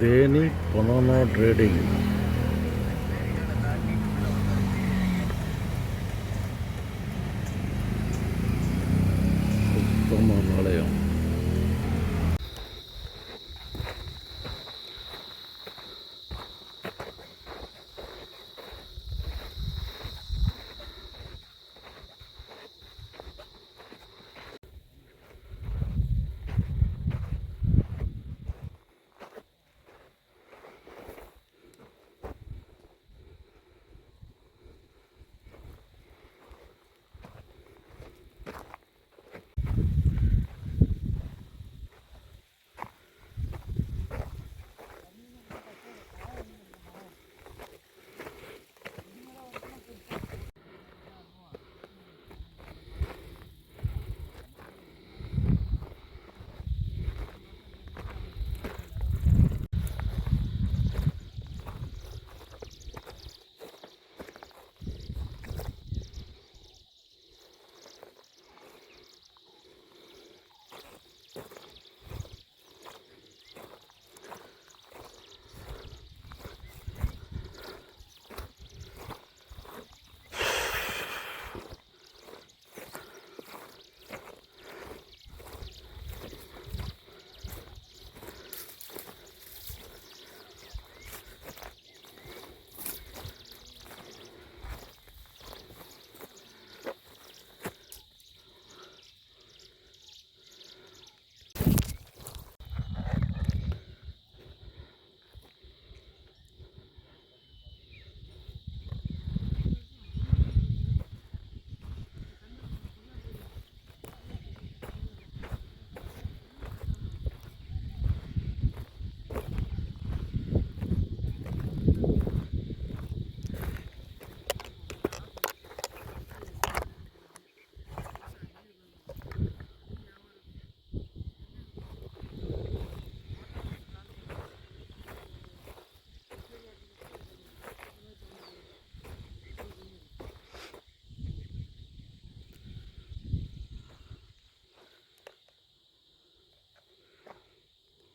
దేని కొనోనా ట్రేడింగ్?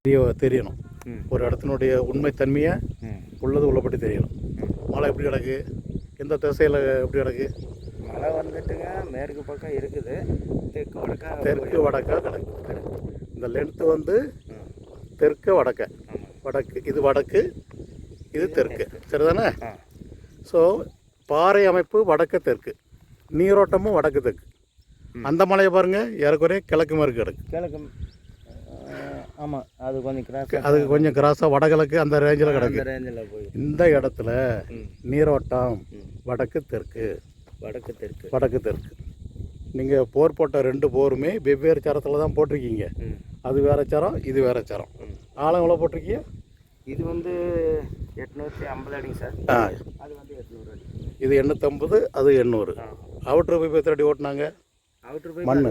தெரிய தெரியணும். ஒரு இடத்தினுடைய உண்மைத்தன்மையை. உள்ளது உள்ளபடி தெரியணும். மழை எப்படி கிடக்கு? எந்த திசையில் எப்படி கிடக்கு? மழை வந்துட்டுங்க மேற்கு பக்கம் இருக்குது. தெற்கு வடக்கா தெற்கு வடக்கா கிடக்கு. இந்த லென்த்து வந்து. தெற்கு வடக்க. வடக்கு இது வடக்கு இது தெற்கு. சரிதானே? ஸோ பாறை அமைப்பு வடக்கு தெற்கு. நீரோட்டமும் வடக்கு தெற்கு. அந்த மலையை பாருங்க ஏறக்குறைய கிழக்கு மேற்கு கிடக்கு. கிழக்கு ஆமாம் அது கொஞ்சம் கிராஸ் அதுக்கு கொஞ்சம் கிராஸாக வடகிழக்கு அந்த ரேஞ்சில் கிடக்கு. அந்த ரேஞ்சில் போய். இந்த இடத்துல நீரோட்டம் வடக்கு தெற்கு. வடக்கு தெற்கு. வடக்கு தெற்கு. நீங்கள் போர் போட்ட ரெண்டு போருமே வெவ்வேறு சரத்தில் தான் போட்டிருக்கீங்க. அது வேற சரம் இது வேற சரம். ஆழம் எவ்வளோ போட்டிருக்கீங்க? இது வந்து எட்நூற்றி ஐம்பது அடிங்க சார். ஆ. அது வந்து எட்நூறு அடி. இது எண்ணூற்றம்பது அது எண்ணூறு. அவுட்ரு பைப் எத்தனை அடி ஓட்டினாங்க? போய் மூணு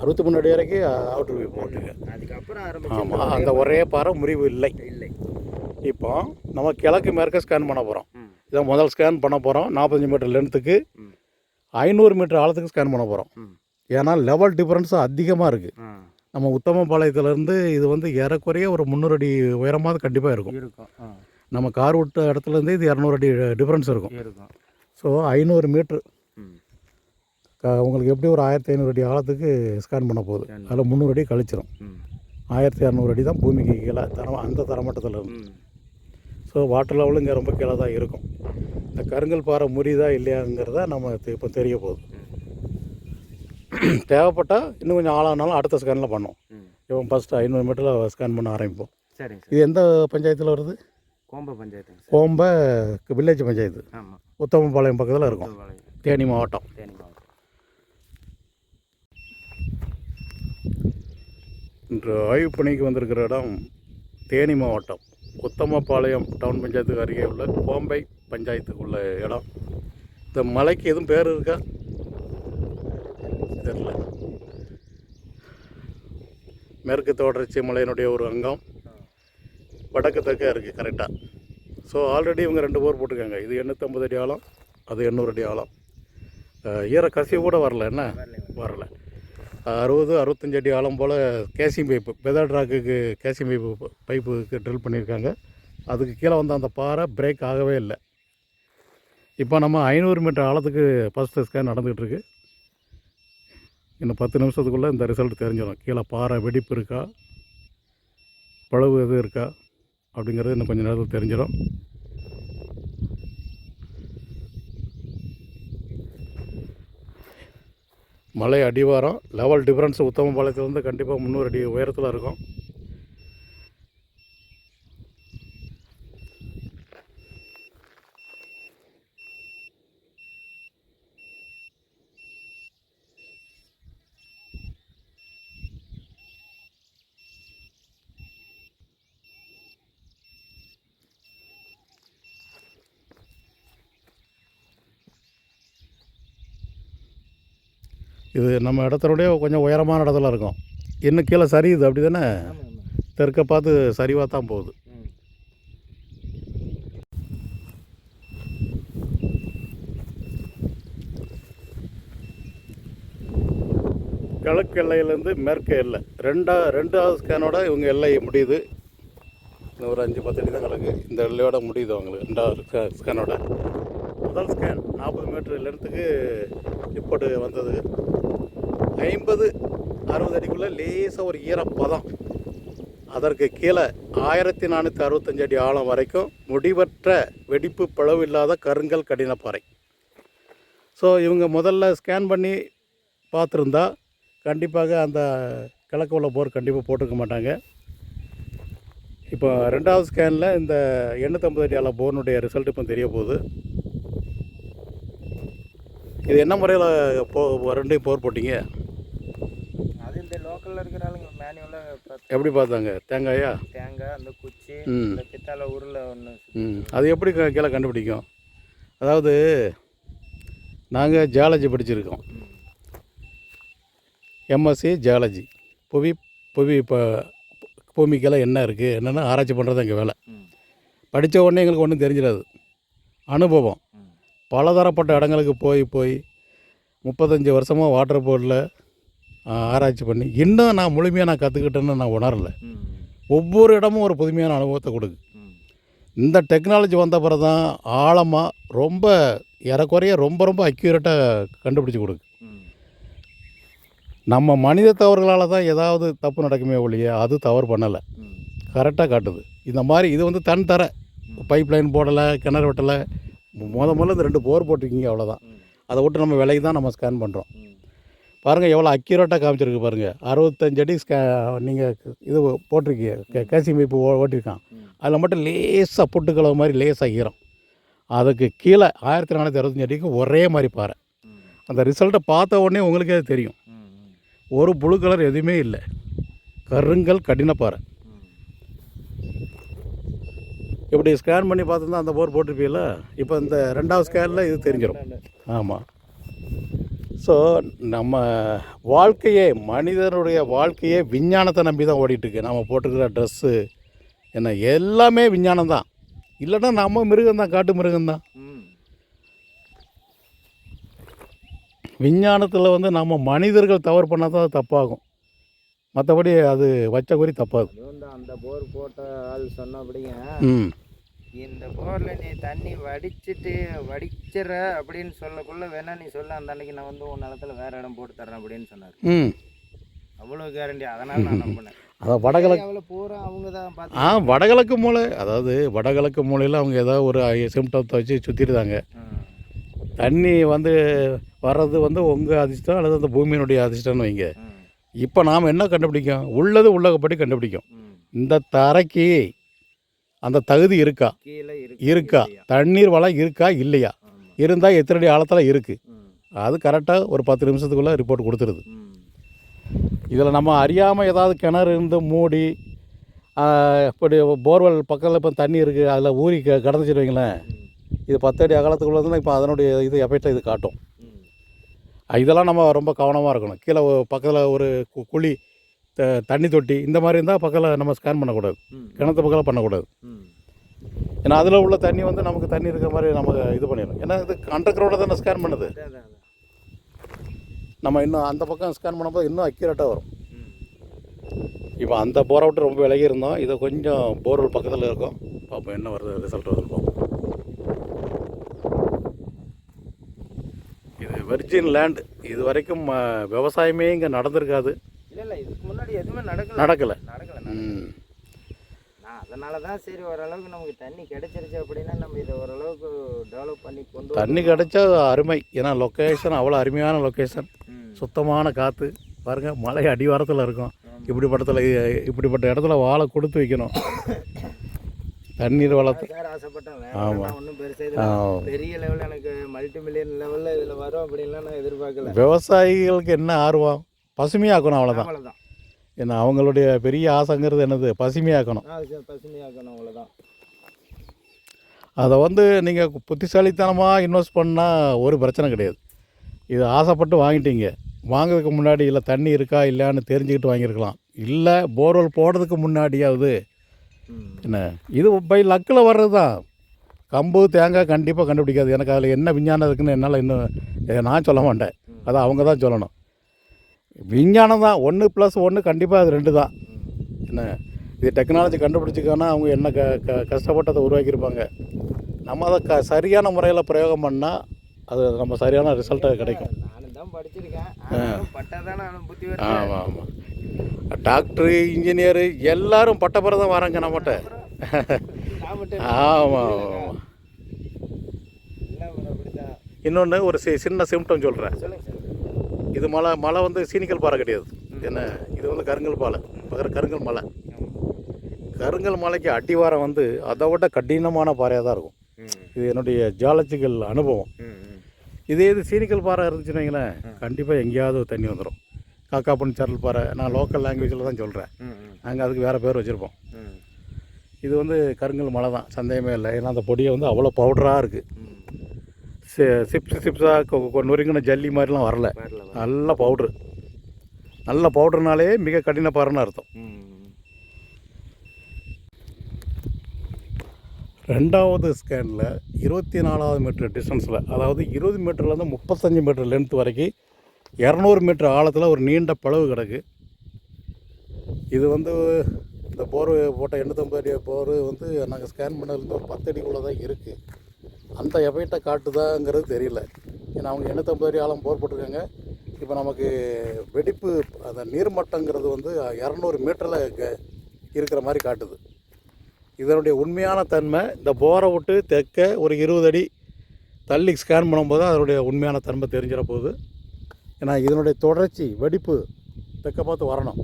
அறுபத்தி மூணு அடி வரைக்கும் அவுட்ரு பைப் போட்டுங்க அதுக்கப்புறம் ஆமாம் அந்த ஒரே பாறை முறிவு இல்லை. இல்லை. இப்போ நம்ம கிழக்கு மேற்க ஸ்கேன் பண்ண போகிறோம் ம். இதை முதல் ஸ்கேன் பண்ண போகிறோம் நாற்பத்தஞ்சு மீட்டர் லென்த்துக்கு ஐநூறு மீட்டர் ஆழத்துக்கு ஸ்கேன் பண்ண போகிறோம் ஏன்னா லெவல் டிஃப்ரென்ஸ் அதிகமாக இருக்குது நம்ம உத்தமபாளையத்துலேருந்து இது வந்து ஏறக்குறைய ஒரு முந்நூறு அடி உயரமாவது கண்டிப்பாக இருக்கும். நம்ம கார் விட்ட இடத்துலேருந்து இது இரநூறு அடி டிஃப்ரென்ஸ் இருக்கும். ஸோ ஐநூறு மீட்ரு உங்களுக்கு எப்படி ஒரு ஆயிரத்தி ஐநூறு அடி ஆழத்துக்கு ஸ்கேன் பண்ண போகுது? அதில் முந்நூறு அடி கழிச்சிரும். ம். ஆயிரத்தி இரநூறு அடி தான் பூமிக்கு கீழே தரம் அந்த தரமட்டத்தில் இருக்கும் ஸோ வாட்டர் லெவலும் இங்கே ரொம்ப கீழே தான் இருக்கும். இந்த கருங்கல் பாறை முறியுதா இல்லையாங்கிறத நம்ம இப்போ தெரிய போகுது. தேவைப்பட்டால் இன்னும் கொஞ்சம் ஆளானாலும் அடுத்த ஸ்கேனில் பண்ணோம் ம். இப்போ ஃபஸ்ட்டு ஐநூறு மீட்டரில் ஸ்கேன் பண்ண ஆரம்பிப்போம். சரிங்க சார். இது எந்த பஞ்சாயத்தில் வருது? கோம்ப பஞ்சாயத்துங்க சார். கோம்ப வில்லேஜ் பஞ்சாயத்து. உத்தமபாளையம் பக்கத்தில் இருக்கும். தேனி மாவட்டம். தேனி மாவட்டம். இன்று ஆய்வு பணிக்கு வந்திருக்கிற இடம் தேனி மாவட்டம். உத்தமபாளையம் டவுன் பஞ்சாயத்துக்கு அருகே உள்ள கோம்பை பஞ்சாயத்துக்கு உள்ள இடம். இந்த மலைக்கு எதுவும் பேர் இருக்கா? தெரியல. மேற்கு தொடர்ச்சி மலையினுடைய ஒரு அங்கம். வடக்கு தெற்காக இருக்குது கரெக்டாக ஸோ ஆல்ரெடி இவங்க ரெண்டு போர் போட்டிருக்காங்க. இது எண்ணூற்றம்பது அடி ஆழம் அது எண்ணூறு அடி ஆழம். அஹ் ஈர கசிவு கூட வரல என்ன? வரலை. அறுபது அறுபத்தஞ்சு அடி ஆழம் போல் கேசிங் பைப்பு வெதர் ட்ராக்குக்கு கேசிங் பைப்பு பைப்புக்கு ட்ரில் பண்ணியிருக்காங்க. அதுக்கு கீழே வந்த அந்த பாறை பிரேக் ஆகவே இல்லை. இப்போ நம்ம ஐநூறு மீட்டர் ஆழத்துக்கு ஃபஸ்ட்டு ஸ்கேன் நடந்துகிட்ருக்கு இன்னும் பத்து நிமிஷத்துக்குள்ளே இந்த ரிசல்ட் தெரிஞ்சிடும். கீழே பாறை வெடிப்பு இருக்கா? பிளவு எதுவும் இருக்கா? அப்படிங்கிறது இன்னும் கொஞ்சம் நேரத்தில் தெரிஞ்சிடும். மலை அடிவாரம் லெவல் டிஃப்ரென்ஸ் உத்தமபாளையத்துலேருந்து கண்டிப்பாக முந்நூறு அடி உயரத்தில் இருக்கும். இது நம்ம இடத்துடைய கொஞ்சம் உயரமான இடத்துல இருக்கும். இன்னும் கீழே சரியுது அப்படி தானே? தெற்க பார்த்து சரிவாக தான் போகுது. கிழக்கு எல்லையிலேருந்து மேற்கு எல்லை. ரெண்டா ரெண்டாவது ஸ்கேனோட இவங்க எல்லை முடியுது. இன்னும் ஒரு அஞ்சு பத்து அடி தான் கிடக்கு. இந்த எல்லையோட முடியுது அவங்களுக்கு ரெண்டாவது ஸ்கேனோட முதல் ஸ்கேன் நாற்பது மீட்டர் லென்த்துக்கு ரிப்போர்ட்டு வந்தது. ஐம்பது அறுபது அடிக்குள்ளே லேசாக ஒரு ஈரப்பதம். அதற்கு கீழே ஆயிரத்தி நானூற்றி அறுபத்தஞ்சு அடி ஆழம் வரைக்கும் முடிவற்ற வெடிப்பு பிளவு இல்லாத கருங்கல் கடினப்பாறை ஸோ இவங்க முதல்ல ஸ்கேன் பண்ணி பார்த்துருந்தா கண்டிப்பாக அந்த கிழக்கு உள்ள போர் கண்டிப்பாக போட்டிருக்க மாட்டாங்க. இப்போ ரெண்டாவது ஸ்கேனில் இந்த எண்ணூற்றம்பது அடி ஆழ போர்னுடைய ரிசல்ட் இப்போ தெரிய போகுது. இது என்ன முறையில் போ ரெண்டையும் போர் போட்டீங்க அது இந்த லோக்கலில் இருக்கிற ஆளுங்க மேனுவலாக எப்படி பார்த்தாங்க? தேங்காயா? தேங்காய் அந்த குச்சி. இந்த பித்தாளை உருளை ஒன்று ம். அது எப்படி கீழே கண்டுபிடிக்கும்? அதாவது நாங்கள் ஜியாலஜி படிச்சிருக்கோம். எம்எஸ்சி ஜியாலஜி புவி புவி இப்போ பூமிக்கெல்லாம் என்ன இருக்குது என்னென்னு ஆராய்ச்சி பண்ணுறது எங்கள் வேலை. படித்த உடனே எங்களுக்கு ஒன்றும் தெரிஞ்சிடாது. அனுபவம். பலதரப்பட்ட இடங்களுக்கு போய் போய் முப்பத்தஞ்சு வருஷமாக வாட்டர் போர்டில் ஆராய்ச்சி பண்ணி இன்னும் நான் முழுமையாக நான் கற்றுக்கிட்டேன்னு நான் உணரலை. ஒவ்வொரு இடமும் ஒரு புதுமையான அனுபவத்தை கொடுக்கு. இந்த டெக்னாலஜி வந்த பிறகு தான் ஆழமாக ரொம்ப ஏறக்குறைய ரொம்ப ரொம்ப அக்யூரேட்டாக கண்டுபிடிச்சி கொடுக்கு. நம்ம மனித தவறுகளால் தான் ஏதாவது தப்பு நடக்குமே ஒழிய அது தவறு பண்ணலை. கரெக்டாக காட்டுது. இந்த மாதிரி இது வந்து தன் தர. பைப் லைன் போடலை கிணறு வெட்டலை முத முதல்ல இந்த ரெண்டு போர் போட்டிருக்கீங்க அவ்வளோதான் அதை விட்டு நம்ம விலைக்கு தான் நம்ம ஸ்கேன் பண்ணுறோம் பாருங்கள் எவ்வளோ அக்யூரேட்டாக காமிச்சிருக்கு பாருங்கள் அறுபத்தஞ்சு அடி ஸ்கே நீங்கள் இது போட்டிருக்கீங்க. கேசி மீப்பு ஓ ஓட்டியிருக்கான் அதில் மட்டும் லேசாக புட்டுக்களவு மாதிரி லேசாக ஈரம். அதுக்கு கீழே ஆயிரத்தி நானூற்றி அறுபத்தஞ்சு அடிக்கு ஒரே மாதிரி பாறை. ம். அந்த ரிசல்ட்டை பார்த்த உடனே உங்களுக்கே தெரியும். ஒரு புழு கலர் எதுவுமே இல்லை. கருங்கல் கடினப்பாறை இப்படி ஸ்கேன் பண்ணி பார்த்துருந்தா அந்த போர் போட்டிருப்பீங்களா இப்போ இந்த ரெண்டாவது ஸ்கேனில் இது தெரிஞ்சிடும் ஆமாம் ஸோ நம்ம வாழ்க்கையே மனிதனுடைய வாழ்க்கையே விஞ்ஞானத்தை நம்பி தான் ஓடிட்டுருக்கு. நம்ம போட்டுக்கிற ட்ரெஸ்ஸு என்ன எல்லாமே விஞ்ஞானம் தான் இல்லைன்னா நம்ம மிருகம் தான் காட்டு மிருகம் தான் ம் விஞ்ஞானத்தில் வந்து நம்ம மனிதர்கள் தவறு பண்ணால் தான் அது தப்பாகும். மற்றபடி அது வச்ச குறி வந்து அந்த போர் போட்ட ஆள் சொன்னபடிங்க இந்த போரில் நீ தண்ணி வடிச்சிட்டு வடிச்சிற அப்படின்னு சொல்லக்குள்ள வேணா நீ சொல்ல. அந்த அன்னைக்கு நான் வந்து உன் நிலத்துல வேற இடம் போட்டு தர்றேன் அப்படின்னு சொன்னார். அவ்வளோ கேரண்டி அதனால நான் நம்பினேன் அதான் வடகிழக்கு பூரா அவங்க தான் ஆ வடகிழக்கு மூலை அதாவது வடகிழக்கு மூலையில் அவங்க ஏதாவது ஒரு சிம்டத்தை வச்சு சுற்றிடுதாங்க தண்ணி வந்து வர்றது வந்து உங்கள் அதிர்ஷ்டம் அல்லது அந்த பூமியினுடைய அதிர்ஷ்டம்னு வைங்க. இப்போ நாம் என்ன கண்டுபிடிக்கும்? உள்ளது உள்ளகப்படி கண்டுபிடிக்கும். இந்த தரைக்கு அந்த தகுதி இருக்கா? கீழே இருக்கா? தண்ணீர் வளம் இருக்கா? இல்லையா? இருந்தால் எத்தனை அடி ஆழத்தில் இருக்குது அது கரெக்டாக ஒரு பத்து நிமிஷத்துக்குள்ளே ரிப்போர்ட் கொடுத்துருது. இதில் நம்ம அறியாமல் ஏதாவது கிணறு இருந்து மூடி இப்படி போர்வெல் பக்கத்தில் இப்போ தண்ணி இருக்குது அதில் ஊறி க வைங்களேன். ம். இது பத்து அடி அகலத்துக்குள்ளதுன்னா இப்போ அதனுடைய இது எஃபெக்டை இது காட்டும். இதெல்லாம் நம்ம ரொம்ப கவனமாக இருக்கணும். கீழே பக்கத்தில் ஒரு குழி தண்ணி தொட்டி இந்த மாதிரி இருந்தால் பக்கத்தில் நம்ம ஸ்கேன் பண்ணக்கூடாது. கிணத்து பக்கத்தில் பண்ணக்கூடாது. ஏன்னா அதில் உள்ள தண்ணி வந்து நமக்கு தண்ணி இருக்கிற மாதிரி நமக்கு இது பண்ணிடும் ஏன்னா இது அண்டர் கிரவுண்டில் தானே ஸ்கேன் பண்ணுது. நம்ம இன்னும் அந்த பக்கம் ஸ்கேன் பண்ணும்போது இன்னும் அக்யூரேட்டாக வரும். இப்போ அந்த போரை விட்டு ரொம்ப விலகி இருந்தோம். இது கொஞ்சம் போர்வெல் பக்கத்தில் இருக்கும். பார்ப்போம் என்ன வருது ரிசல்ட் வருது பார்ப்போம் இது வெர்ஜின் லேண்ட் இது வரைக்கும் விவசாயமே இங்கே நடந்திருக்காது. இல்லை இதுக்கு முன்னாடி எதுவுமே நடக்கல. நடக்கலை. நடக்கல ம். நான் அதனால தான் சரி ஓரளவுக்கு நமக்கு தண்ணி கிடைச்சிருச்சு அப்படின்னா நம்ம இதை ஓரளவுக்கு டெவலப் பண்ணி கொண்டு தண்ணி கிடைச்சா அருமை. ஏன்னா லொக்கேஷன் அவ்வளோ அருமையான லொக்கேஷன் சுத்தமான காற்று பாருங்க மலை அடிவாரத்தில் இருக்கும். இப்படிப்பட்டத்தில் இப்படிப்பட்ட இடத்துல வாழை கொடுத்து வைக்கணும். தண்ணீர் வளர்த்து. சார் ஆசைப்பட்டேன். ஆமா. வேற ஒன்றும் பெருசாக ஆ, இதில் பெரிய லெவலில் எனக்கு மல்டி மில்லியன் லெவலில் இதில் வரும் அப்படின்லாம் நான் எதிர்பார்க்கல. விவசாயிகளுக்கு என்ன ஆர்வம்? பசுமையாக்கணும் அவ்வளோதான் அவ்வளோதான் ஏன்னா அவங்களுடைய பெரிய ஆசைங்கிறது என்னது? பசுமையாக்கணும். பசுமையாக்கணும் அவ்வளோதான் அதை வந்து நீங்கள் புத்திசாலித்தனமாக இன்வெஸ்ட் பண்ணால் ஒரு பிரச்சனை கிடையாது. இது ஆசைப்பட்டு வாங்கிட்டீங்க. வாங்குறதுக்கு முன்னாடி இல்லை தண்ணி இருக்கா இல்லையான்னு தெரிஞ்சுக்கிட்டு வாங்கியிருக்கலாம். இல்லை போர்வெல் போடுறதுக்கு முன்னாடியாவது. என்ன? இது பை லக்கில் வர்றது தான் கம்பு தேங்காய் கண்டிப்பாக கண்டுபிடிக்காது. எனக்கு அதில் என்ன விஞ்ஞானம் இருக்குன்னு என்னால் இன்னும் நான் சொல்ல மாட்டேன். அதை அவங்க தான் சொல்லணும். விஞ்ஞானம் தான். ஒன்று ப்ளஸ் ஒன்று கண்டிப்பாக அது ரெண்டு தான். என்ன? இது டெக்னாலஜி கண்டுபிடிச்சிக்கானா அவங்க என்ன க க கஷ்டப்பட்டு அதை உருவாக்கியிருப்பாங்க. நம்ம அதை க சரியான முறையில் பிரயோகம் பண்ணால் அது நம்ம சரியான ரிசல்ட்டை கிடைக்கும். ஆமாம் ஆமாம் டாக்டரு இன்ஜினியரு எல்லாரும் பட்டப்பறம் தான் வராங்க நம்மகிட்ட. ஆமாம் ஆமாம் இன்னொன்று ஒரு சி சின்ன சிம்டம் சொல்கிறேன் இது மலை மலை வந்து சீனிக்கல் பாறை கிடையாது. என்ன இது வந்து கருங்கல் பாலை பக்கத்தில் கருங்கல் மலை. கருங்கல் மலைக்கு அடிவாரம் வந்து அதை விட கடினமான பாறையாக தான் இருக்கும். இது என்னுடைய ஜியாலஜிக்கல் அனுபவம். இதே இது சீனிக்கல் பாறை இருந்துச்சுன்னு வைங்களேன் கண்டிப்பாக எங்கேயாவது தண்ணி வந்துடும் காக்கா சரல் பாறை நான் லோக்கல் லாங்குவேஜில் தான் சொல்கிறேன் நாங்கள் அதுக்கு வேறு பேர் வச்சுருப்போம். இது வந்து கருங்கல் மலை தான். சந்தேகமே இல்லை. ஏன்னா அந்த பொடியை வந்து அவ்வளோ பவுடராக இருக்குது சிப்ஸ் சிப்ஸாக நொறுங்கின ஜல்லி மாதிரிலாம் வரல. நல்ல பவுட்ரு நல்ல பவுடர்னாலே மிக கடின பாறைன்னு அர்த்தம். ரெண்டாவது ஸ்கேனில் இருபத்தி நாலாவது மீட்டர் டிஸ்டன்ஸில் அதாவது இருபது மீட்டர்லேருந்து முப்பத்தஞ்சு மீட்டர் லென்த் வரைக்கும் இரநூறு மீட்டர் ஆழத்தில் ஒரு நீண்ட பளவு கிடக்கு. இது வந்து இந்த போர் போட்ட எண்ணூற்றம்பது அடி போர் வந்து நாங்கள் ஸ்கேன் பண்ணதுலேருந்து ஒரு பத்து அடிக்குள்ளே தான் இருக்குது அந்த எஃபெக்டை காட்டுதாங்கிறது தெரியல. ஏன்னா அவங்க எண்ணூற்றம்பது அடி ஆழம் போர் போட்டிருக்காங்க. இப்போ நமக்கு வெடிப்பு அந்த நீர்மட்டங்கிறது வந்து இரநூறு மீட்டரில் இருக்கிற மாதிரி காட்டுது. இதனுடைய உண்மையான தன்மை இந்த போரை விட்டு தெற்க ஒரு இருபது அடி தள்ளி ஸ்கேன் பண்ணும்போது அதனுடைய உண்மையான தன்மை தெரிஞ்சிட போகுது ஏன்னா இதனுடைய தொடர்ச்சி வெடிப்பு தெற்க பார்த்து வரணும்.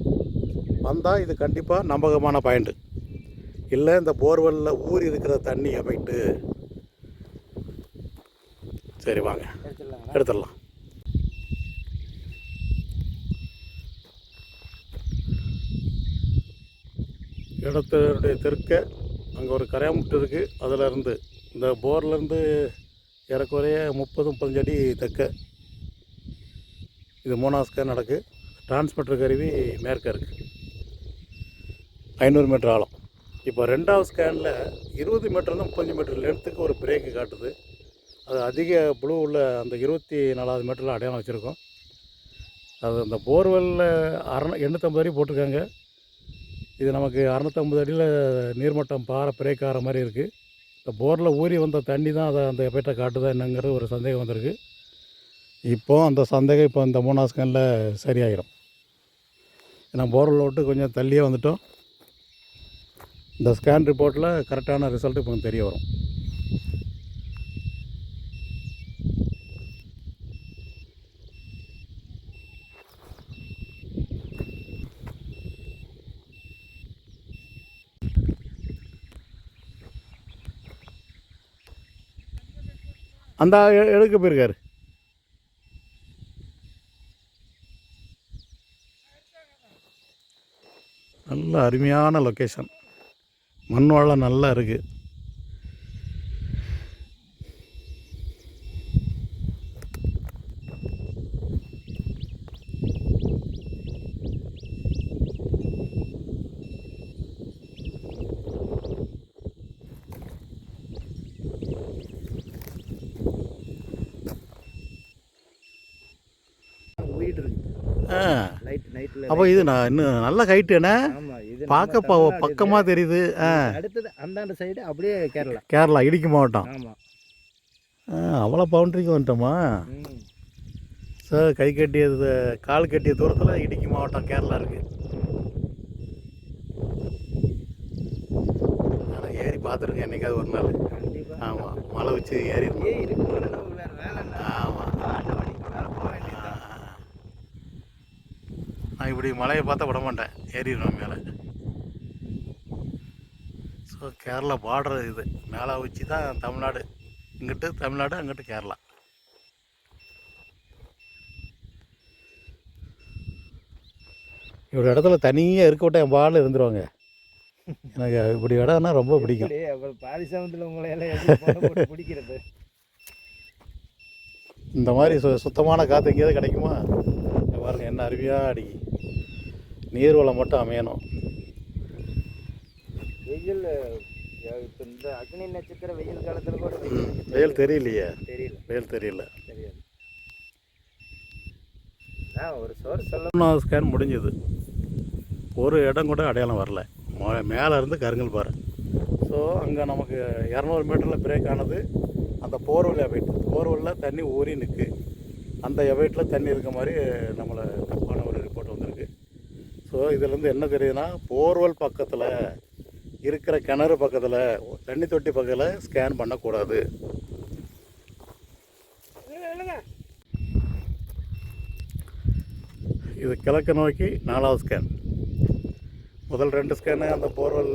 வந்தால் இது கண்டிப்பாக நம்பகமான பாயிண்ட்டு இல்லை இந்த போர்வெல்லில் ஊறி இருக்கிற தண்ணி அமைட்டு சரி வாங்க. எடுத்துடலாம். இடத்துடைய தெற்க அங்கே ஒரு கரையாமுட்டு இருக்குது அதிலிருந்து இந்த போர்லேருந்து ஏறக்குறைய முப்பது முப்பத்தஞ்சு அடி தெற்க. இது மூணாவது ஸ்கேன் நடக்கு. டிரான்ஸ்மிட்டர் கருவி மேற்க இருக்குது ஐநூறு மீட்டர் ஆழம். இப்போ ரெண்டாவது ஸ்கேனில் இருபது மீட்டர்லேருந்து முப்பஞ்சு மீட்டர் லென்த்துக்கு ஒரு பிரேக்கு காட்டுது. அது அதிக ப்ளூ உள்ள அந்த இருபத்தி நாலாவது மீட்டரில் அடையாளம் வச்சுருக்கோம். அது அந்த போர்வெல்லில் அறநூ எண்ணூற்றம்பது அடி போட்டிருக்காங்க. இது நமக்கு அறநூற்றம்பது அடியில் நீர்மட்டம் பாறை பிரேக்கார மாதிரி இருக்குது இந்த போரில் ஊறி வந்த தண்ணி தான் அதை அந்த எஃபெக்டை காட்டுதா என்னங்கிறது ஒரு சந்தேகம் வந்திருக்கு. இப்போ அந்த சந்தேகம் இப்போ இந்த மூணாவது ஸ்கேனில் சரியாயிடும் ஏன்னா போர்வெல் விட்டு கொஞ்சம் தள்ளியே வந்துட்டோம். இந்த ஸ்கேன் ரிப்போர்ட்டில் கரெக்டான ரிசல்ட் இப்போ தெரிய வரும். அந்த எடுக்க போயிருக்காரு? நல்ல அருமையான லொக்கேஷன் மண் வளம் நல்லா இருக்குது அப்போ இது நான் இன்னும் நல்ல ஹைட்டுண்ணே பார்க்க ப பக்கமாக தெரியுது. ஆ. அடுத்தது அந்தாண்ட சைடு அப்படியே கேரளா. கேரளா இடுக்கி மாவட்டம். ஆமாம் ஆ அவ்வளோ பவுண்ட்ரிக்கு வந்துட்டோமா? சார் கை கட்டியது கால் கட்டிய தூரத்தில் இடுக்கி மாவட்டம் கேரளா இருக்குது நான் ஏறி பார்த்துருக்கேன் என்னைக்காவது ஒரு நாள். ஆமாம் மலை வச்சு ஏறி இருக்கு போல நமக்கு வேறு வேலை என்ன ஆமாம் ஆட்டோமேட்டிக் வேலை போக வேண்டியது நான் இப்படி மலையை பார்த்தா விட மாட்டேன். ஏறிடுவேன் மேலே. ஸோ கேரளா பார்டர் இது. மேலே வச்சு தான் தமிழ்நாடு. இங்கிட்டு தமிழ்நாடு அங்கிட்டு கேரளா. இப்படி இடத்துல தனியாக இருக்க விட்ட என் பால் இருந்துருவாங்க. எனக்கு இப்படி இடம்னா ரொம்ப பிடிக்கும். பிடிக்கிறது? இந்த மாதிரி சு சுத்தமான காற்று எங்கேயாவது கிடைக்குமா? இங்க பாருங்க என்ன அருவியாக அடிக்கி நீர்வளம் மட்டும் அமையணும். வெயில் இந்த அக்னி நட்சத்திர வெயில் காலத்தில் கூட வெயில் தெரியலையே. தெரியல. வெயில் தெரியல. தெரியாது. ஒரு சோறு சொல்ல மூணாவது ஸ்கேன் முடிஞ்சது. ஒரு இடம் கூட அடையாளம் வரல. மேலே இருந்து கருங்கல் பாறை. ஸோ அங்கே நமக்கு இரநூறு மீட்டரில் பிரேக் ஆனது. அந்த போர்வெல் எவைட் போர்வெல்லில் தண்ணி ஊறி நிற்கு அந்த எவைட்டில் தண்ணி இருக்க மாதிரி நம்மளை தப்பான ஒரு ரிப்போர்ட் வந்திருக்கு ஸோ இதுலேருந்து என்ன தெரியுதுன்னா போர்வெல் பக்கத்தில் இருக்கிற கிணறு பக்கத்தில் தண்ணி தொட்டி பக்கத்தில் ஸ்கேன் பண்ணக்கூடாது. இது கிழக்கு நோக்கி நாலாவது ஸ்கேன் முதல் ரெண்டு ஸ்கேனு அந்த போர்வெல்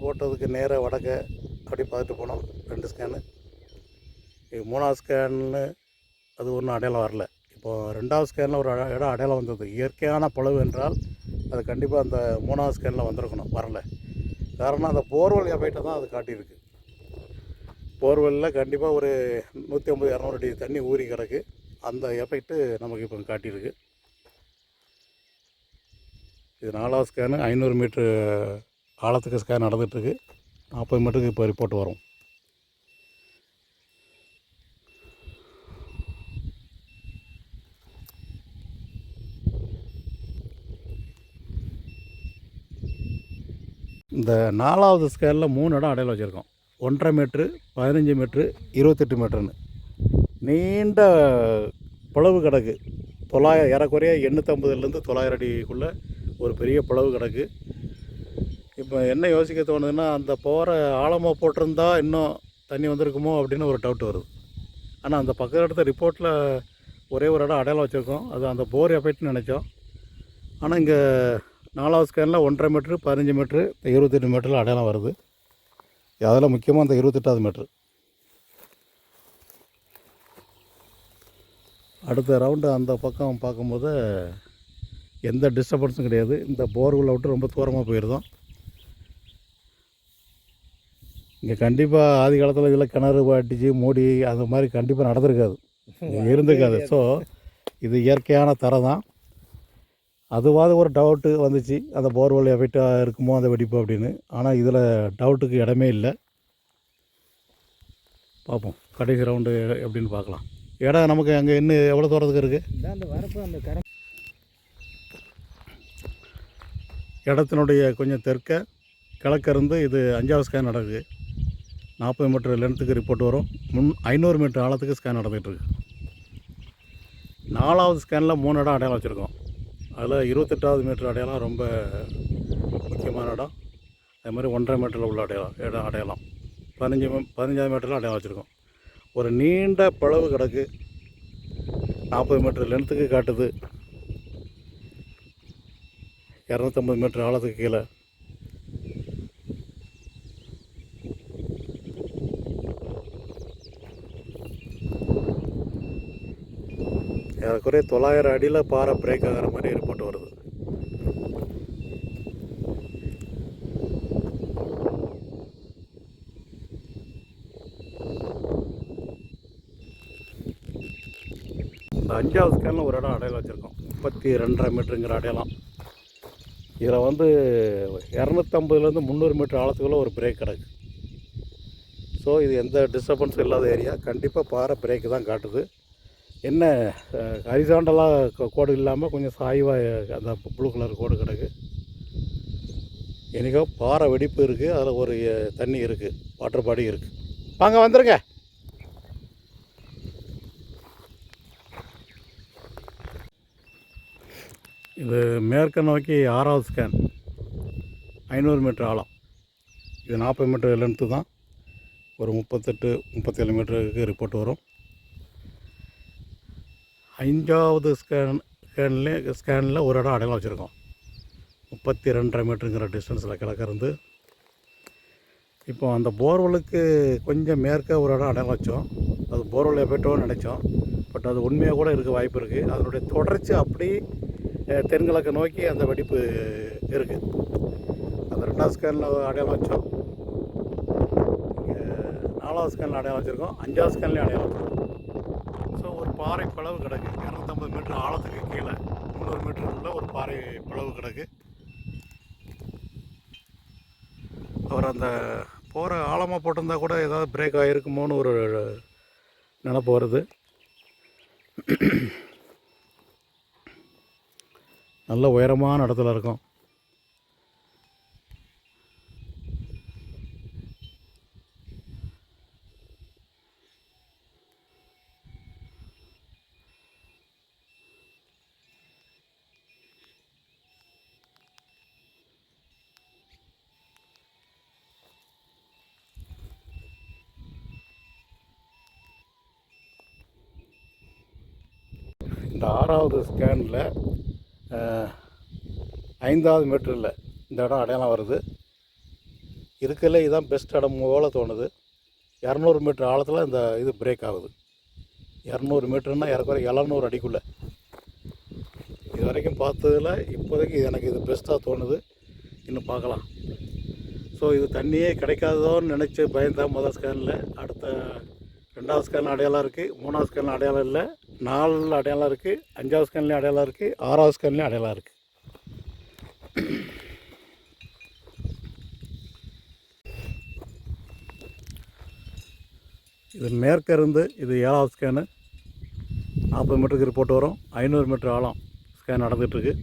போட்டதுக்கு நேராக வடக்க அப்படி பார்த்துட்டு போனோம். ரெண்டு ஸ்கேனு இது மூணாவது ஸ்கேன்னு அது ஒன்றும் அடையாளம் வரல. இப்போது ரெண்டாவது ஸ்கேனில் ஒரு இடம் அடையாளம் வந்தது. இயற்கையான பிளவு என்றால் அது கண்டிப்பாக அந்த மூணாவது ஸ்கேனில் வந்திருக்கணும் வரல. காரணம் அந்த போர்வெல் எஃபெக்டை தான் அது காட்டியிருக்கு. போர்வெல்லில் கண்டிப்பாக ஒரு நூற்றி ஐம்பது இரநூறு அடி தண்ணி ஊறி கிடக்கு. அந்த எஃபெக்ட்டு நமக்கு இப்போ காட்டியிருக்கு. இது நாலாவது ஸ்கேனு ஐநூறு மீட்ரு ஆழத்துக்கு ஸ்கேன் நடந்துகிட்ருக்கு நாற்பது மீட்டருக்கு இப்போ ரிப்போர்ட் வரும். இந்த நாலாவது ஸ்கேலில் மூணு இடம் அடையாளம் வச்சுருக்கோம். ஒன்றரை மீட்ரு பதினஞ்சு மீட்ரு இருபத்தெட்டு மீட்டருன்னு நீண்ட பிளவு கிடக்கு. தொள்ளாயிரம் ஏறக்குறைய எண்ணூற்றம்பதுலேருந்து தொள்ளாயிரம் அடிக்குள்ளே ஒரு பெரிய பிளவு கிடக்கு. இப்போ என்ன யோசிக்க தோணுதுன்னா அந்த போகிற ஆழமாக போட்டிருந்தா இன்னும் தண்ணி வந்திருக்குமோ அப்படின்னு ஒரு டவுட் வருது. ஆனால் அந்த பக்கத்தில் எடுத்த ரிப்போர்ட்டில் ஒரே ஒரு இடம் அடையாளம் வச்சுருக்கோம். அது அந்த போர் எஃபெக்ட்னு நினச்சோம். ஆனால் இங்கே நாலாவது ஸ்கேனில் ஒன்றரை மீட்ரு பதினஞ்சு மீட்ரு இருபத்தெட்டு மீட்டரில் அடையாளம் வருது. அதில் முக்கியமாக அந்த இருபத்தெட்டாவது மீட்ரு அடுத்த ரவுண்டு அந்த பக்கம் பார்க்கும்போது எந்த டிஸ்டர்பன்ஸும் கிடையாது. இந்த போர்வெல்லை விட்டு ரொம்ப தூரமாக போயிருந்தோம். இங்கே கண்டிப்பாக ஆதி காலத்தில் இதில் கிணறு அடித்து மூடி அந்த மாதிரி கண்டிப்பாக நடந்திருக்காது. இருந்திருக்காது. ஸோ இது இயற்கையான தரை தான். அதுவாது ஒரு டவுட்டு வந்துச்சு. அந்த போர்வெல் எஃபெக்டாக இருக்குமோ அந்த வெடிப்பு அப்படின்னு. ஆனால் இதில் டவுட்டுக்கு இடமே இல்லை. பார்ப்போம் கடைசி ரவுண்டு எப்படின்னு பார்க்கலாம் இடம் நமக்கு அங்கே இன்னும் எவ்வளோ தூரத்துக்கு இருக்குது அந்த வரப்பு அந்த இடத்தினுடைய கொஞ்சம் தெற்க கிழக்க இருந்து இது அஞ்சாவது ஸ்கேன் நடக்குது. நாற்பது மீட்டர் லென்த்துக்கு ரிப்போர்ட் வரும். முன் ஐநூறு மீட்டர் ஆழத்துக்கு ஸ்கேன் நடந்துகிட்டு இருக்கு. நாலாவது ஸ்கேனில் மூணு இடம் அடையாளம் வச்சுருக்கோம். அதில் இருபத்தெட்டாவது மீட்டர் அடையாளம் ரொம்ப முக்கியமான இடம். அதே மாதிரி ஒன்றரை மீட்டரில் உள்ள அடையாளம் இடம் அடையாளம். பதினஞ்சு மீ- பதினஞ்சாவது மீட்டரில் அடையாளம் வச்சுருக்கோம். ஒரு நீண்ட பிளவு கிடக்கு. நாற்பது மீட்டர் லென்த்துக்கு காட்டுது. இரநூத்தம்பது மீட்டர் ஆழத்துக்கு கீழே. ஏறக்குறைய தொள்ளாயிரம் அடியில் பாறை பிரேக் ஆகிற மாதிரி ரிப்போர்ட் வருது. இந்த அஞ்சாவது ஸ்கேனில் ஒரு இடம் அடையாளம் வச்சுருக்கோம். முப்பத்தி ரெண்டரை மீட்டருங்கிற அடையாளம் இதில் வந்து இரநூத்தம்பதுலேருந்து முந்நூறு மீட்டர் ஆழத்துக்குள்ள ஒரு பிரேக் கிடக்கு. ஸோ இது எந்த டிஸ்டர்பன்ஸும் இல்லாத ஏரியா கண்டிப்பாக பாறை பிரேக்கு தான் காட்டுது. என்ன ஹரிசாண்டலாக கோடு இல்லாமல் கொஞ்சம் சாய்வாக அந்த ப்ளூ கலர் கோடு கிடக்கு. எனக்கோ பாறை வெடிப்பு இருக்குது அதில் ஒரு தண்ணி இருக்குது வாட்டர் பாடி இருக்குது வாங்க வந்துருங்க. இது மேற்க நோக்கி ஆறாவது ஸ்கேன் ஐநூறு மீட்டர் ஆழம். இது நாற்பது மீட்டர் லென்த்து தான். ஒரு முப்பத்தெட்டு முப்பத்தேழு மீட்டருக்கு ரிப்போர்ட் வரும். அஞ்சாவது ஸ்கேன் ஸ்கேன்லேயே ஸ்கேனில் ஒரு இடம் அடையாளம் வச்சுருக்கோம். முப்பத்தி ரெண்டரை மீட்டருங்கிற டிஸ்டன்ஸில் கிழக்க இப்போ அந்த போர்வெலுக்கு கொஞ்சம் மேற்க ஒரு இடம் அடையாளம் வச்சோம். அது போர்வெல் எஃபெக்டோன்னு நினச்சோம். பட் அது உண்மையாக கூட இருக்க வாய்ப்பு இருக்குது அதனுடைய தொடர்ச்சி அப்படி தென்கிழக்கு நோக்கி அந்த வெடிப்பு இருக்குது அந்த ரெண்டாவது ஸ்கேனில் அடையாளம் வச்சோம். நாலாவது ஸ்கேனில் அடையாளம் வச்சுருக்கோம். அஞ்சாவது ஸ்கேன்லேயும் அடையாளம் வச்சுருக்கோம். பாறை பிளவு கிடக்கு. இரநூத்தம்பது மீட்டர் ஆழத்துக்கு கீழே. முந்நூறு உள்ள ஒரு பாறை பிளவு கிடக்கு. அவர் அந்த போகிற ஆழமாக போட்டிருந்தா கூட ஏதாவது பிரேக் ஆகிருக்குமோன்னு ஒரு நினப்பு வருது. நல்ல உயரமான இடத்துல இருக்கும் இந்த ஆறாவது ஸ்கேனில் ஐந்தாவது மீட்டரில் இந்த இடம் அடையாளம் வருது. இருக்கல இதுதான் பெஸ்ட் இடம் போல் தோணுது. இரநூறு மீட்டர் ஆழத்தில் இந்த இது பிரேக் ஆகுது. இரநூறு மீட்டர்னால் இறக்குற எழுநூறு அடிக்குள்ளே. இது வரைக்கும் பார்த்ததில் இப்போதைக்கு எனக்கு இது பெஸ்ட்டாக தோணுது. இன்னும் பார்க்கலாம். ஸோ இது தண்ணியே கிடைக்காதோன்னு நினச்சி பயந்தேன் முதல் ஸ்கேனில் அடுத்த ரெண்டாவது ஸ்கேன் அடையாளம் இருக்குது மூணாவது ஸ்கேன் அடையாளம் இல்லை. நாலு அடையாளம் இருக்குது அஞ்சாவது ஸ்கேன்லேயும் அடையாளம் இருக்குது ஆறாவது ஸ்கேன்லேயும் அடையாளம் இருக்குது இது மேற்கிருந்து இது ஏழாவது ஸ்கேனு நாற்பது மீட்டருக்கு ரிப்போர்ட் வரும் ஐநூறு மீட்டர் ஆழம் ஸ்கேன் நடந்துகிட்ருக்கு.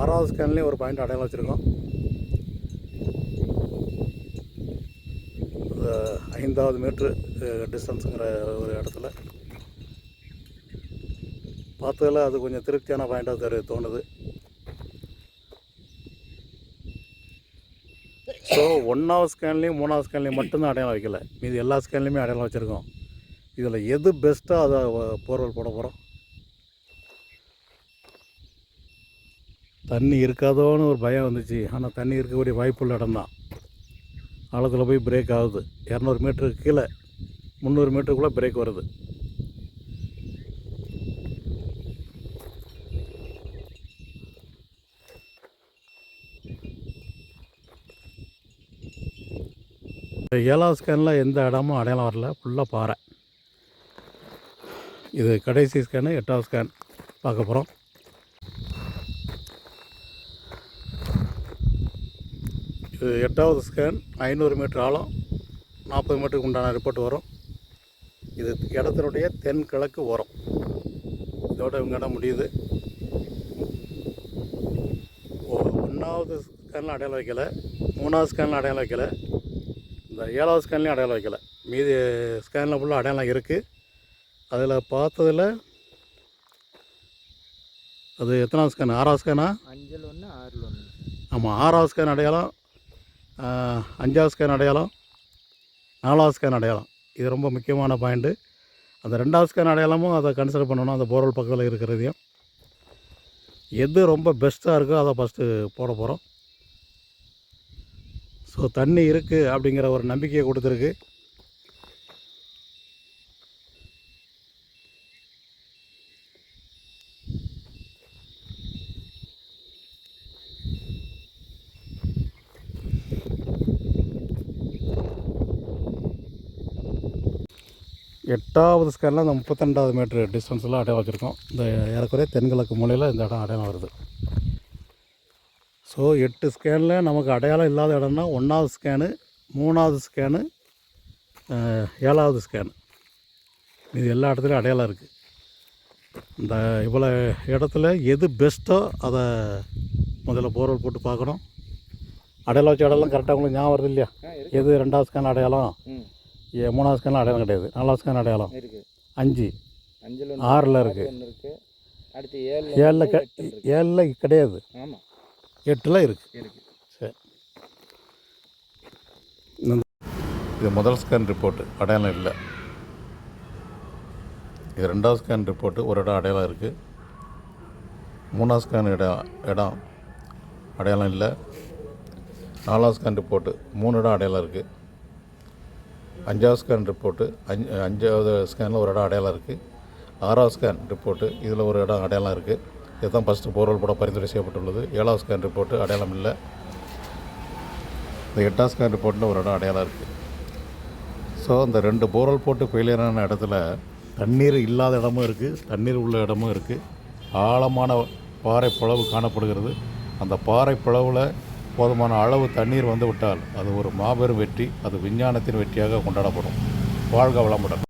ஆறாவது ஸ்கேன்லேயும் ஒரு பாயிண்ட் அடையாளம் வச்சுருக்கோம். ஐந்தாவது மீட்ரு டிஸ்டன்ஸுங்கிற ஒரு இடத்துல. பார்த்ததில் அது கொஞ்சம் திருப்தியான பாயிண்டாக தெரிய தோணுது. ஸோ ஒன்றாவது ஸ்கேன்லேயும் மூணாவது ஸ்கேன்லேயும் மட்டும்தான் அடையாளம் வைக்கல. மீதி எல்லா ஸ்கேன்லேயுமே அடையாளம் வச்சுருக்கோம். இதில் எது பெஸ்ட்டோ அதை போர்வல் போட போகிறோம் தண்ணி இருக்காதோன்னு ஒரு பயம் வந்துச்சு. ஆனால் தண்ணி இருக்கக்கூடிய வாய்ப்புள்ள இடம் தான் ஆழத்தில் போய் பிரேக் ஆகுது. இரநூறு மீட்டருக்கு கீழே முந்நூறு மீட்டருக்குள்ளே பிரேக் வருது. இந்த ஏழாவது ஸ்கேனில் எந்த இடமும் அடையாளம் வரல. ஃபுல்லாக பாறை. இது கடைசி ஸ்கேனு எட்டாவது ஸ்கேன். பார்க்க போகிறோம் இது எட்டாவது ஸ்கேன் ஐநூறு மீட்டர் ஆழம் நாற்பது மீட்டருக்கு உண்டான ரிப்போர்ட் வரும். இது இடத்தினுடைய தென்கிழக்கு ஓரம். இதோட இவங்க இடம் முடியுது. ஒன்றாவது ஸ்கேனில் அடையாளம் வைக்கலை. மூணாவது ஸ்கேனில் அடையாளம் வைக்கல. இந்த ஏழாவது ஸ்கேன்லேயும் அடையாளம் வைக்கல. மீதி ஸ்கேனில் ஃபுல்லாக அடையாளம் இருக்குது அதில் பார்த்ததில் அது எத்தனாவது ஸ்கேன் ஆறாவது ஸ்கேனா அஞ்சல் ஒன்று ஆறில் ஒன்று ஆமாம் ஆறாவது ஸ்கேன் அடையாளம் அஞ்சாவது ஸ்கேன் அடையாளம் நாலாவது ஸ்கேன் அடையாளம். இது ரொம்ப முக்கியமான பாயிண்ட்டு அந்த ரெண்டாவது ஸ்கேன் அடையாளமும் அதை கன்சிடர் பண்ணணும் அந்த போர்வல் பக்கத்தில் இருக்கிறதையும். எது ரொம்ப பெஸ்ட்டாக இருக்கோ அதை ஃபஸ்ட்டு போட போகிறோம் ஸோ தண்ணி இருக்குது அப்படிங்கிற ஒரு நம்பிக்கையை கொடுத்துருக்கு. எட்டாவது ஸ்கேனில் அந்த முப்பத்தெண்டாவது மீட்ரு டிஸ்டன்ஸில் அடையாளம் வச்சுருக்கோம். இந்த ஏறக்குறைய தென்கிழக்கு மூலையில் இந்த இடம் அடையாளம் வருது. ஸோ எட்டு ஸ்கேனில் நமக்கு அடையாளம் இல்லாத இடம்னா ஒன்றாவது ஸ்கேனு மூணாவது ஸ்கேனு ஏழாவது ஸ்கேனு. இது எல்லா இடத்துலையும் அடையாளம் இருக்குது இந்த இவ்வளோ இடத்துல எது பெஸ்ட்டோ அதை முதல்ல போர்வெல் போட்டு பார்க்கணும். அடையாளம் வச்ச இடம்லாம் கரெக்டாக உங்களுக்கு ஞாபகம் வருது இல்லையா? எது ரெண்டாவது ஸ்கேன் அடையாளம்? மூணாவது ஸ்கேன் அடையாளம் கிடையாது. நாலாவது ஸ்கேன் அடையாளம். அஞ்சு. ஆறில் இருக்குது ஏழில் ஏழில் கிடையாது. எட்டில் இருக்குது இருக்கு. சரி. இது முதல் ஸ்கேன் ரிப்போர்ட்டு அடையாளம் இல்லை. இது ரெண்டாவது ஸ்கேன் ரிப்போர்ட்டு ஒரு இடம் அடையாளம் இருக்குது மூணாவது ஸ்கேன் இடம் இடம் அடையாளம் இல்லை. நாலாவது ஸ்கேன் ரிப்போர்ட்டு மூணு இடம் அடையாளம் இருக்குது அஞ்சாவது ஸ்கேன் ரிப்போர்ட்டு அஞ்சு அஞ்சாவது ஸ்கேனில் ஒரு இடம் அடையாளம் இருக்குது ஆறாவது ஸ்கேன் ரிப்போர்ட்டு இதில் ஒரு இடம் அடையாளம் இருக்குது இதுதான் ஃபஸ்ட்டு போர்வல் போட பரிந்துரை செய்யப்பட்டுள்ளது. ஏழாவது ஸ்கேன் ரிப்போர்ட்டு அடையாளம் இல்லை. இந்த எட்டாவது ஸ்கேன் ரிப்போர்ட்டில் ஒரு இடம் அடையாளம் இருக்குது ஸோ இந்த ரெண்டு போரல் போட்டு ஃபெயிலியரான இடத்துல தண்ணீர் இல்லாத இடமும் இருக்குது தண்ணீர் உள்ள இடமும் இருக்குது ஆழமான பாறை பிளவு காணப்படுகிறது. அந்த பாறை பிளவில் போதுமான அளவு தண்ணீர் வந்து விட்டால் அது ஒரு மாபெரும் வெற்றி அது விஞ்ஞானத்தின் வெற்றியாக கொண்டாடப்படும். வாழ்க வளமுடன்.